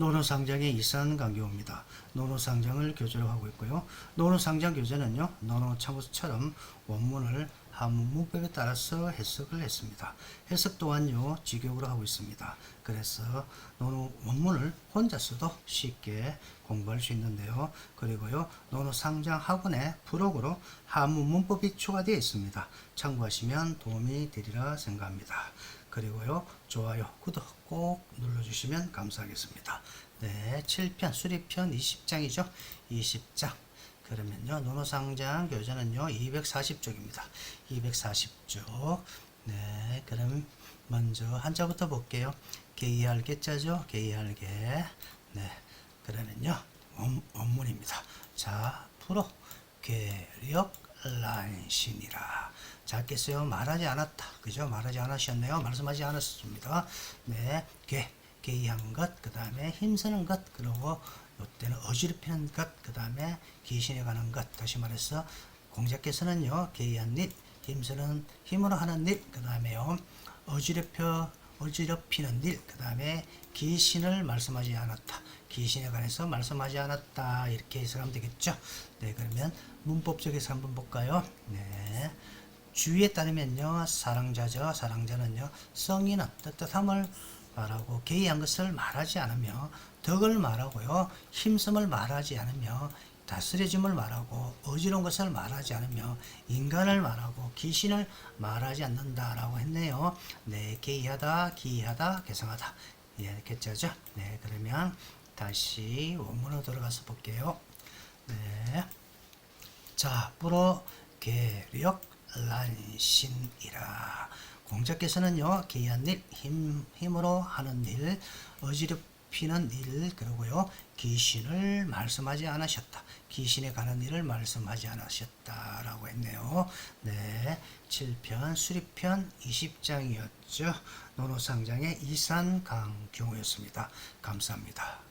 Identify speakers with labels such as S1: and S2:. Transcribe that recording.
S1: 노노상장의 이산 강교입니다. 노노상장을 교재로 하고 있고요. 노노상장 교재는요. 노노참고서처럼 원문을 한문 문법에 따라서 해석을 했습니다. 해석 또한요. 직역으로 하고 있습니다. 그래서 노노 원문을 혼자서도 쉽게 공부할 수 있는데요. 그리고요. 노노상장 학원의 부록으로 한문 문법이 추가되어 있습니다. 참고하시면 도움이 되리라 생각합니다. 그리고요, 좋아요, 구독 꼭 눌러주시면 감사하겠습니다. 네, 7편, 수리편 20장이죠. 20장. 그러면요, 노노상장 교재는요, 240쪽입니다. 240쪽. 네, 그럼 먼저 한자부터 볼게요. 개이할 개자죠. 개이할 개. 네, 그러면요, 원, 원문입니다. 자, 프로, 괴력, 란신이라. 작겠어요. 말하지 않았다. 그죠? 말하지 않으셨네요. 말씀하지 않았습니다. 네. 개, 개의한 것, 그 다음에 힘쓰는 것, 그리고 요때는 어지럽히는 것, 그 다음에 귀신에 관한 것. 다시 말해서 공자께서는요, 개의한 일, 힘쓰는, 힘으로 하는 일, 그 다음에요, 어지럽혀, 어지럽히는 일, 그 다음에 귀신을 말씀하지 않았다. 귀신에 관해서 말씀하지 않았다. 이렇게 해석하면 되겠죠. 네, 그러면 문법적에서 한번 볼까요? 네. 주의에 따르면요, 사랑자죠. 사랑자는요, 성인은 뜻뜻함을 말하고 개의한 것을 말하지 않으며 덕을 말하고요, 힘씀을 말하지 않으며 다스려짐을 말하고 어지러운 것을 말하지 않으며 인간을 말하고 귀신을 말하지 않는다라고 했네요. 네, 개의하다, 기이하다, 개성하다. 예, 개짜죠. 네, 그러면 다시 원문으로 들어가서 볼게요. 네. 자, 불어 계력 란신이라. 공자께서는요, 기이한 일, 힘, 힘으로 하는 일, 어지럽히는 일, 그리고요, 귀신을 말씀하지 않으셨다. 귀신에 관한 일을 말씀하지 않으셨다라고 했네요. 네. 7편, 수리편 20장이었죠. 노노상장의 이산강경호였습니다. 감사합니다.